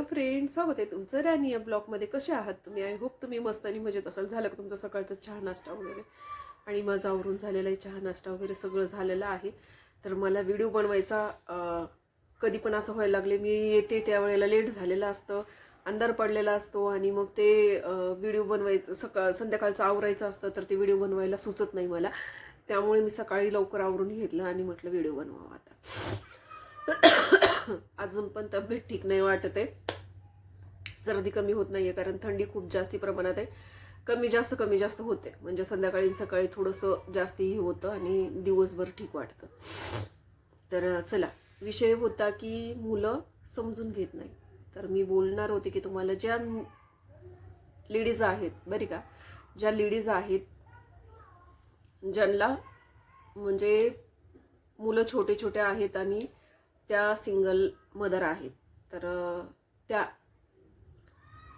Hello friend स्वागत आहे तुमचं राणी या ब्लॉगमध्ये. कसे आहात तुम्ही? आय होप तुम्ही मस्त आणि मजेत असाल. झालं का तुमचा सकाळचा चहा नाश्ता वगैरे? आणि माझा आवरून झालेला आहे चहा नाश्ता वगैरे सगळं झालेलं आहे. तर मला व्हिडिओ बनवायचा कधी पण असं व्हायला लागले मी येते त्यावेळेला लेट झालेलं असतं अंधार पडलेला असतो आणि मग ते व्हिडिओ बनवायचं सकाळ संध्याकाळचं आवरायचं असतं तर ते व्हिडिओ बनवायला सुचत नाही मला. त्यामुळे मी सकाळी लवकर आवरून घेतलं आणि म्हटलं व्हिडिओ बनवावा आता. अजून पण तब्येत ठीक नाही वाटत आहे. सर्दी कमी होत नाही आहे कारण थंडी खूप जास्ती प्रमाणात आहे. कमी जास्त कमी जास्त होते. म्हणजे संध्याकाळी सकाळी थोडंसं जास्तीही होतं आणि दिवसभर ठीक वाटतं. तर चला. विषय होता की मुलं समजून घेत नाही. तर मी बोलणार होते की तुम्हाला ज्या लेडीज आहेत बरी का? ज्या लेडीज आहेत ज्यांना म्हणजे मुलं छोटे छोटे आहेत आणि त्या सिंगल मदर आहेत. तर त्या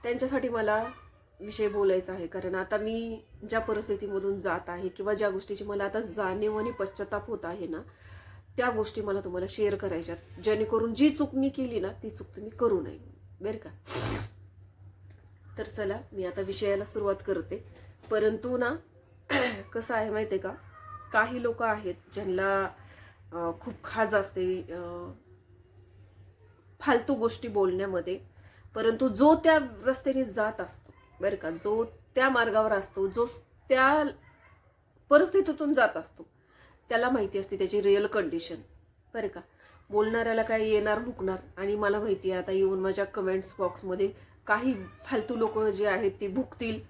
त्यांच्यासाठी मला विषय बोलायचा आहे. कारण आता मी ज्या परिस्थितीमधून जात आहे किंवा ज्या गोष्टीची मला आता जाणीव आणि पश्चाताप होत आहे ना त्या गोष्टी मला तुम्हाला शेअर करायच्या जेणेकरून जी चूक मी केली ना ती चूक तुम्ही करू नये. बरं का? तर चला मी आता विषयाला सुरुवात करते. परंतु ना कसं आहे माहिती आहे का? काही लोक आहेत ज्यांना खूप खाज असते फालतू गोष्टी बोलण्यामध्ये परंतु जो त्या रस्त्याने जात असतो बरं का जो त्या मार्गावर असतो जो त्या परिस्थितीतून जात असतो त्याला माहिती असते त्याची रिअल कंडिशन बरं का. बोलणाऱ्याला काय येणार भुकणार आणि मला माहिती आहे आता येऊन माझ्या कमेंट्स बॉक्समध्ये काही फालतू लोक जे आहेत ते भुकतील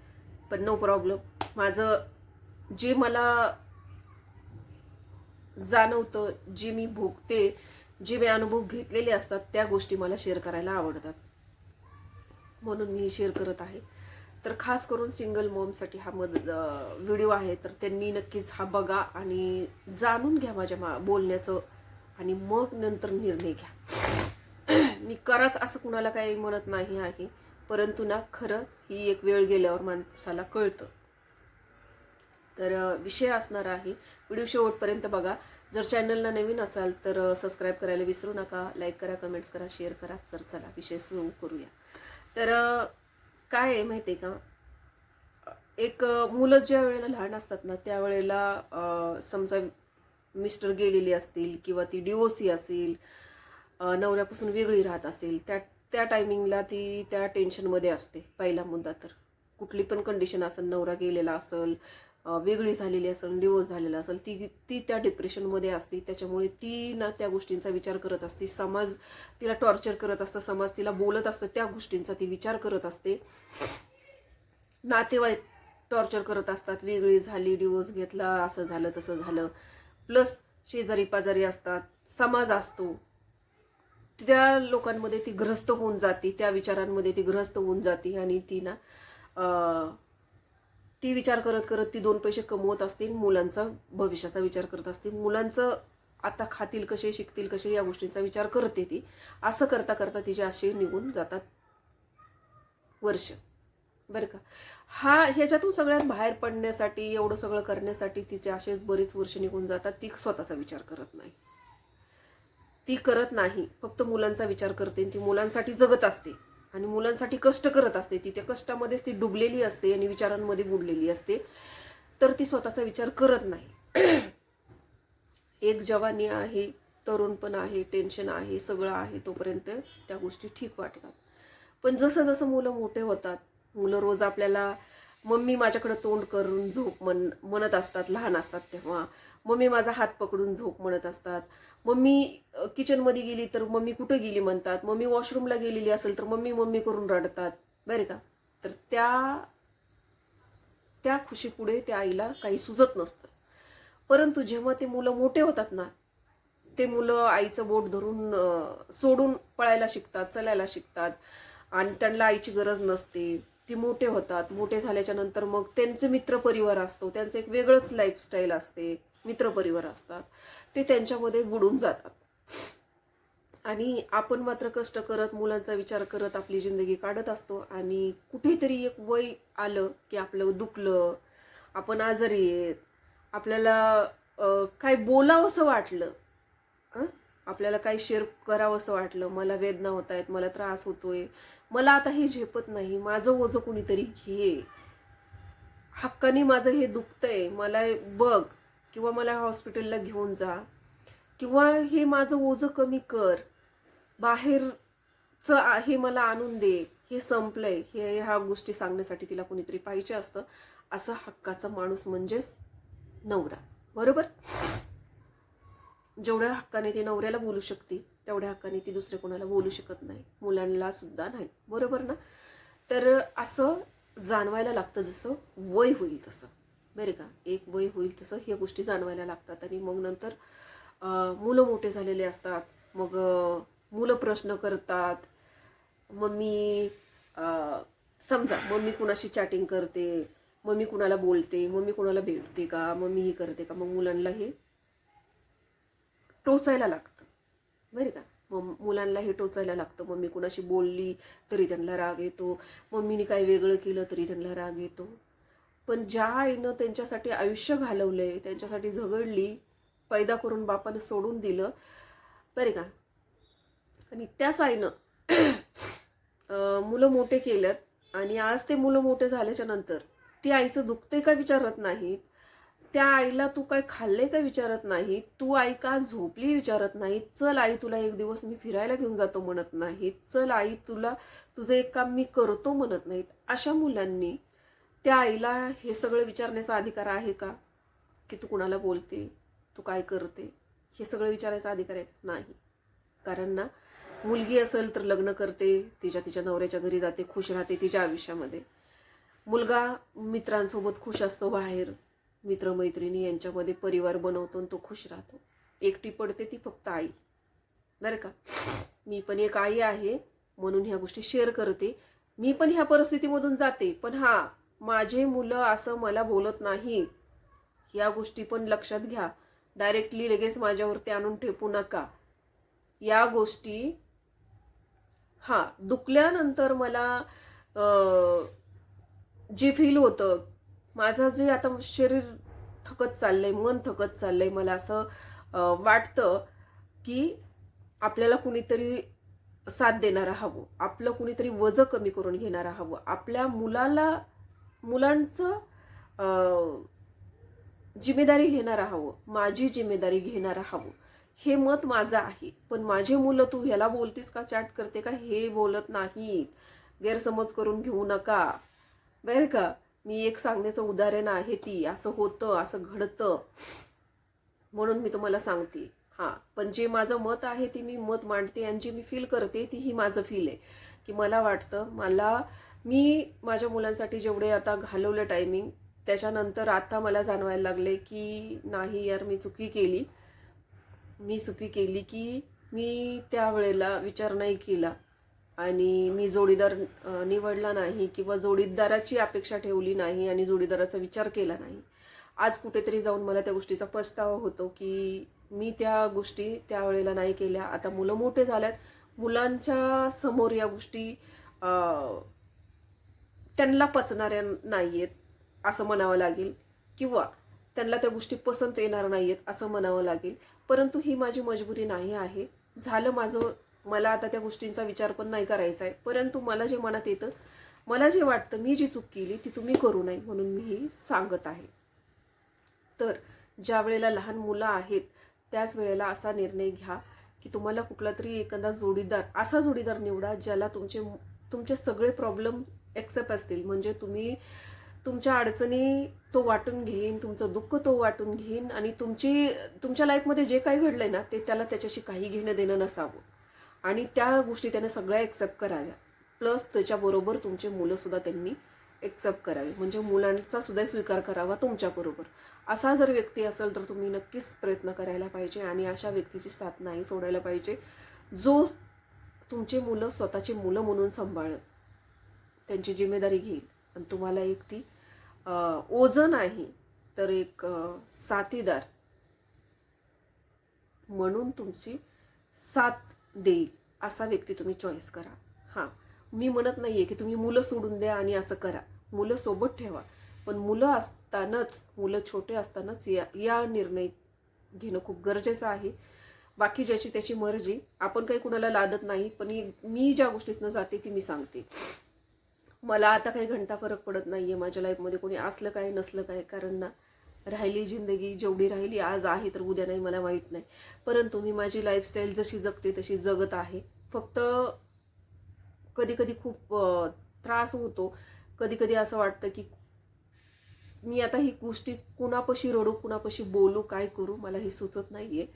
पण नो प्रॉब्लेम माझं जे मला जाणवतं जे मी भोगते जे मी अनुभव घेतलेले असतात त्या गोष्टी मला शेअर करायला आवडतात. म्हणून मी शेअर करत आहे. तर खास करून सिंगल मॉमसाठी हा मद व्हिडिओ आहे. तर त्यांनी नक्कीच हा बघा आणि जाणून घ्या माझ्या मा बोलण्याचं आणि मग नंतर निर्णय घ्या. मी कराच असं कुणाला काही म्हणत नाही आहे. परंतु ना खरंच ही एक वेळ गेल्यावर माणसाला कळतं. तर विषय असणार आहे. व्हिडिओ शेवटपर्यंत बघा. जर चॅनलला नवीन असाल तर सबस्क्राईब करायला विसरू नका. लाईक करा कमेंट्स करा शेअर करा. तर चला. विषय सुरू करूया. तर काय आहे माहिती आहे का? एक मुलं ज्या वेळेला लहान असतात ना त्यावेळेला समजा मिस्टर गेलेली असतील किंवा ती डिओसी असेल नवऱ्यापासून वेगळी राहत असेल त्या त्या टायमिंगला ती त्या टेन्शनमध्ये असते पहिला मुद्दा तर. कुठली पण कंडिशन असेल नवरा गेलेला असेल वेगळी झालेली असेल डिवोर्स झालेला असेल ती ती त्या डिप्रेशनमध्ये असते. त्याच्यामुळे ती ना त्या गोष्टींचा विचार करत असते. समाज तिला टॉर्चर करत असतं समाज तिला बोलत असतं त्या गोष्टींचा ती विचार करत असते. नातेवाईक टॉर्चर करत असतात वेगळी झाली डिवोर्स घेतला असं झालं तसं झालं. प्लस शेजारी पाजारी असतात समाज असतो. त्या लोकांमध्ये ती ग्रस्त होऊन जाते त्या विचारांमध्ये ती ग्रस्त होऊन जाते आणि ती ना ती विचार करत करत ती दोन पैसे कमवत असतील मुलांचा भविष्याचा विचार करत असतील मुलांचं आता खातील कसे शिकतील कसे या गोष्टींचा विचार करते ती. असं करता करता तिचे असे निघून जातात वर्ष. बरं का? हा ह्याच्यातून सगळ्यात बाहेर पडण्यासाठी एवढं सगळं करण्यासाठी तिचे असे बरेच वर्ष निघून जातात. ती स्वतःचा विचार करत नाही. ती करत नाही. फक्त मुलांचा विचार करते ती मुलांसाठी जगत असते. आणि मुलांसाठी कष्ट करत असते. ती त्या कष्टामध्येच ती डुबलेली असते आणि विचारांमध्ये बुडलेली असते. तर ती स्वतःचा विचार करत नाही. एक जवानी आहे तरुणपण आहे टेन्शन आहे सगळं आहे तोपर्यंत त्या गोष्टी ठीक वाटतात. पण जसं जसं मुलं मोठे होतात मुलं रोज आपल्याला मम्मी माझ्याकडं तोंड करून झोप म्हण म्हणत असतात लहान असतात तेव्हा. मम्मी माझा हात पकडून झोप म्हणत असतात. मम्मी किचनमध्ये गेली तर मम्मी कुठं गेली म्हणतात. मम्मी वॉशरूमला गेलेली असेल तर मम्मी मम्मी करून रडतात. बरे का? तर त्या त्या खुशीपुढे त्या आईला काही सुचत नसतं. परंतु जेव्हा ते मुलं मोठे होतात ना ते मुलं आईचं बोट धरून सोडून पळायला शिकतात चलायला शिकतात. आणि त्यांना आईची गरज नसते. ती मोठे होतात. मोठे झाल्याच्यानंतर मग त्यांचे मित्रपरिवार असतो. त्यांचं एक वेगळंच लाईफस्टाईल असते. मित्रपरिवार असतात. ते त्यांच्यामध्ये बुडून जातात. आणि आपण मात्र कष्ट करत मुलांचा विचार करत आपली जिंदगी काढत असतो. आणि कुठेतरी एक वय आलं की आपलं दुखलं आपण आजारी आहेत आपल्याला काय बोलावंसं वाटलं आपल्याला काही शेअर करावं असं वाटलं मला वेदना होत आहेत मला त्रास होतोय मला आता हे झेपत नाही माझं ओझं कुणीतरी घे. हक्काने माझं हे दुखतंय मला हे बघ किंवा मला हॉस्पिटलला घेऊन जा किंवा हे माझं ओझं कमी कर. बाहेरचं आहे मला आणून दे हे संपलंय हे ह्या गोष्टी सांगण्यासाठी तिला कोणीतरी पाहिजे असतं. असं हक्काचा माणूस म्हणजेच नवरा. बरोबर? जेवढ्या हक्काने ती नवऱ्याला बोलू शकते तेवढ्या हक्काने ती दुसऱ्या कोणाला बोलू शकत नाही. मुलांना सुद्धा नाही. बरोबर ना? तर असं जाणवायला लागतं जसं वय होईल तसं. बरे का? एक वय होईल तसं ह्या गोष्टी जाणवायला लागतात. आणि मग नंतर मुलं मोठे झालेले असतात. मग मुलं प्रश्न करतात. मम्मी समजा मम्मी कुणाशी चॅटिंग करते मम्मी कुणाला बोलते मम्मी कुणाला भेटते का मम्मी ही करते का मग मुलांना हे टोचायला लागतं. बरं का? मग मुलांना हे टोचायला लागतं. मम्मी कुणाशी बोलली तरी त्यांना राग येतो. मम्मीने काही वेगळं केलं तरी त्यांना राग येतो. पण ज्या आईनं त्यांच्यासाठी आयुष्य घालवलंय त्यांच्यासाठी झगडली पैदा करून बापानं सोडून दिलं बरे का? आणि त्याच आईनं मुलं मोठे केल्यात आणि आज ते मुलं मोठे झाल्याच्यानंतर ती आईचं दुखते का विचारत नाहीत? त्या आईला तू काय खाल्ले काय विचारत नाही? तू आई का झोपली विचारत नाही? चल आई तुला एक दिवस मी फिरायला घेऊन जातो म्हणत नाही. चल आई तुला तुझं एक काम मी करतो म्हणत नाहीत. अशा मुलांनी त्या आईला हे सगळं विचारण्याचा अधिकार आहे का? की तू कुणाला बोलते? तू काय करते? हे सगळं विचारायचा अधिकार आहे? नाही. कारण ना मुलगी असेल तर लग्न करते तिच्या तिच्या नवऱ्याच्या घरी जाते खुश राहते तिच्या आयुष्यामध्ये. मुलगा मित्रांसोबत खुश असतो बाहेर. मित्रमैत्रिणी यांच्यामध्ये परिवार बनवतो आणि तो खुश राहतो. एकटी पडते ती फक्त आई. बरं का? मी पण एक आई आहे म्हणून ह्या गोष्टी शेअर करते. मी पण ह्या परिस्थितीमधून जाते. पण हा माझे मुलं असं मला बोलत नाही. या गोष्टी पण लक्षात घ्या. डायरेक्टली लगेच माझ्यावरती आणून ठेपू नका. या गोष्टी हां दुखल्यानंतर मला जे फील होतं माझं जे आता शरीर थकत चाललंय मन थकत चाललंय मला असं वाटतं की आपल्याला कुणीतरी साथ देणारं हवं. आपलं कुणीतरी वजं कमी करून घेणारं हवं. आपल्या मुलाला मुलांचं जिम्मेदारी घेणारं हवं. माझी जिम्मेदारी घेणारं हवं. हे मत माझं आहे. पण माझे मुलं तू ह्याला बोलतीस का चॅट करते का हे बोलत नाहीत. गैरसमज करून घेऊ नका. बरं का? मी एक सांगण्याचं उदाहरण आहे ती असं होतं असं घडतं. म्हणून मी तुम्हाला सांगते. हां पण जे माझं मत आहे ते मी मत मांडते आणि जे मी फील करते ती ही माझं फील आहे. की मला वाटतं मला मी माझ्या मुलांसाठी जेवढे आता घालवलं टायमिंग त्याच्यानंतर आता मला जाणवायला लागले की नाही यार मी चुकी केली. मी चुकी केली की मी त्यावेळेला विचार नाही केला. आणि मी जोडीदार निवडला नाही किंवा जोडीदाराची अपेक्षा ठेवली नाही आणि जोडीदाराचा विचार केला नाही. आज कुठेतरी जाऊन मला त्या गोष्टीचा पस्तावा होतो की मी त्या गोष्टी त्यावेळेला नाही केल्या. आता मुलं मोठे झाल्यात. मुलांच्या समोर या गोष्टी त्यांना पचणाऱ्या नाही आहेत असं म्हणावं लागेल किंवा त्यांना त्या गोष्टी पसंत येणार नाही आहेत असं म्हणावं लागेल. परंतु ही माझी मजबुरी नाही आहे. झालं माझं मला आता त्या गोष्टींचा विचार पण नाही करायचा आहे परंतु मला जे मनात येतं मला जे वाटतं मी जी चूक केली ती तुम्ही करू नये म्हणून मी ही सांगत आहे. तर ज्या वेळेला लहान मुलं आहेत त्याच वेळेला असा निर्णय घ्या की तुम्हाला कुठला तरी एखादा जोडीदार असा जोडीदार निवडा ज्याला तुमचे तुमचे सगळे प्रॉब्लेम एक्सेप्ट असतील. म्हणजे तुम्ही तुमच्या अडचणी तो वाटून घेईन तुमचं दुःख तो वाटून घेईन आणि तुमची तुमच्या लाईफमध्ये जे काही घडलं आहे ना ते त्याला त्याच्याशी काही घेणं देणं नसावं. आणि त्या गोष्टी त्याने सगळ्या एक्सेप्ट कराव्या. प्लस त्याच्याबरोबर तुमचे मुलंसुद्धा त्यांनी एक्सेप्ट करावी. म्हणजे मुलांचा सुद्धा स्वीकार करावा तुमच्याबरोबर. असा जर व्यक्ती असेल तर तुम्ही नक्कीच प्रयत्न करायला पाहिजे आणि अशा व्यक्तीची साथ नाही सोडायला पाहिजे जो तुमचे मुलं स्वतःची मुलं म्हणून सांभाळत त्यांची जिम्मेदारी घेईल. आणि तुम्हाला एक ती अं, ओझं नाही तर एक साथीदार म्हणून तुमची साथ देईल असा व्यक्ती तुम्ही चॉईस करा. हां. मी म्हणत नाही आहे की तुम्ही मुलं सोडून द्या आणि असं करा. मुलं सोबत ठेवा. पण मुलं असतानाच मुलं छोटे असतानाच या या निर्णय घेणं खूप गरजेचं आहे. बाकी ज्याची त्याची मर्जी आपण काही कुणाला लादत नाही पण मी ज्या गोष्टीतनं जाते ती मी सांगते. मला आता काही घंटा फरक पडत नाही आहे माझ्या लाईफमध्ये कोणी असलं काय नसलं काय कारण ना राहिली जिंदगी जेवढी राहिली आज आहे तर उद्या नाही मला माहीत नाही. परंतु मी माझी लाईफस्टाईल जशी जगते तशी जगत आहे. फक्त कधी कधी खूप त्रास होतो. कधी कधी असं वाटतं की मी आता ही गोष्टी कुणापाशी रडू कुणापाशी बोलू काय करू मला हे सुचत नाही आहे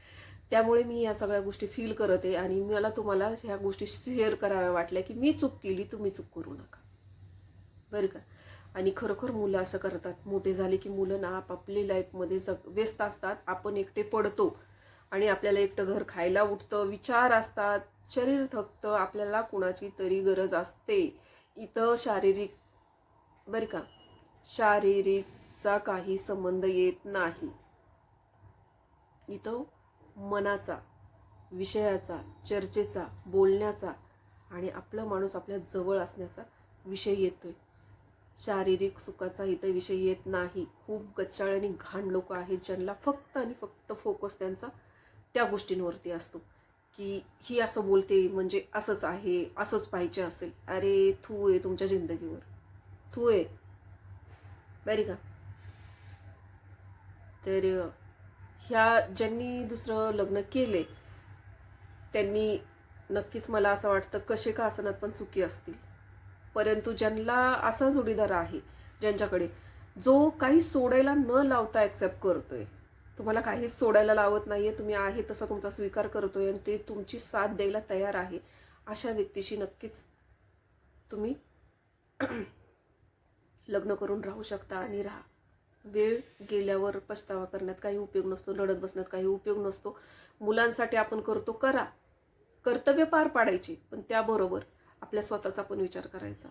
त्यामुळे मी या सगळ्या गोष्टी फील करत आहे आणि मला तुम्हाला ह्या गोष्टी शेअर कराव्या वाटल्या की मी चूक केली तुम्ही चूक करू नका. बरं का? आणि खरोखर मुलं असं करतात. मोठे झाले की मुलं ना आपापली लाईफमध्ये सग व्यस्त असतात. आपण एकटे पडतो आणि आपल्याला एकटं घर खायला उठतं. विचार असतात. शरीर थकतं. आपल्याला कुणाची तरी गरज असते. इथं शारीरिक बरं का शारीरिकचा काही संबंध येत नाही. इथं मनाचा विषयाचा चर्चेचा बोलण्याचा आणि आपला माणूस आपल्या जवळ असण्याचा विषय येतोय. शारीरिक सुखाचा इथं विषय येत नाही. खूप गच्चाळ आणि घाण लोक आहेत ज्यांना फक्त आणि फक्त फोकस त्यांचा त्या गोष्टींवरती असतो. की ही असं बोलते म्हणजे असंच आहे असंच पाहिजे असेल. अरे थू आहे तुमच्या जिंदगीवर. थू आहे. बरी का तर ह्या ज्यांनी दुसरं लग्न केले त्यांनी नक्कीच मला असं वाटतं कसे का असनात पण सुखी असतील. परंतु ज्यांना असा जोडीदार आहे ज्यांच्याकडे जो काही सोडायला न लावता ॲक्सेप्ट करतोय. तुम्हाला काहीच सोडायला लावत नाहीये तुम्ही आहे तसा तुमचा स्वीकार करतोय आणि ते तुमची साथ द्यायला तयार आहे अशा व्यक्तीशी नक्कीच तुम्ही लग्न करून राहू शकता आणि राहा. वेळ गेल्यावर पछतावा करण्यात काही उपयोग नसतो रडत बसण्यात काही उपयोग नसतो. मुलांसाठी आपण करतो करा. कर्तव्य पार पाडायची पण त्याबरोबर आपल्या स्वतःचा पण विचार करायचा.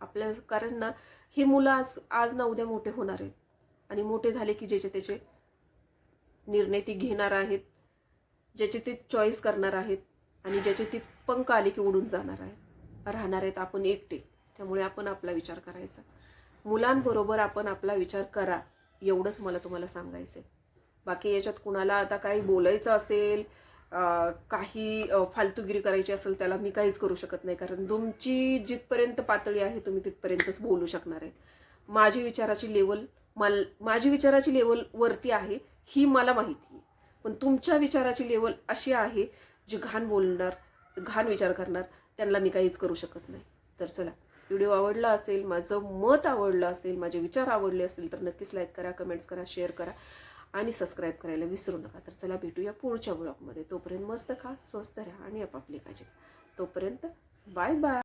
आपल्या कारण ना हे मुलं आज आज ना उद्या मोठे होणार आहेत. आणि मोठे झाले की ज्याचे त्याचे निर्णय ती घेणार आहेत ज्याचे ते चॉईस करणार आहेत आणि ज्याचे ती पंख आले की उडून जाणार आहेत. राहणार आहेत आपण एकटे. त्यामुळे आपण आपला विचार करायचा. मुलांबरोबर आपण आपला विचार करा. एवढंच मला तुम्हाला सांगायचं आहे बाकी याच्यात कुणाला आता काही बोलायचं असेल काही फालतूगिरी करायची असेल त्याला मी काहीच करू शकत नाही. कारण तुमची जिथपर्यंत पातळी आहे तुम्ही तिथपर्यंतच बोलू शकणार आहेत माझी विचाराची लेवल मल माझी विचाराची लेवल वरती आहे ही मला माहिती आहे. पण तुमच्या विचाराची लेवल अशी आहे जी घाण बोलणार घाण विचार करणार त्यांना मी काहीच करू शकत नाही. तर चला व्हिडिओ आवडला असेल माझं मत आवडलं असेल माझे विचार आवडले असेल तर नक्कीच लाईक करा कमेंट्स करा शेअर करा. आणि सबस्क्राईब करायला विसरू नका. तर चला भेटूया पुढच्या ब्लॉगमध्ये तोपर्यंत मस्त खा स्वस्त राहा आणि आपापली काळजी घ्या. तोपर्यंत बाय बाय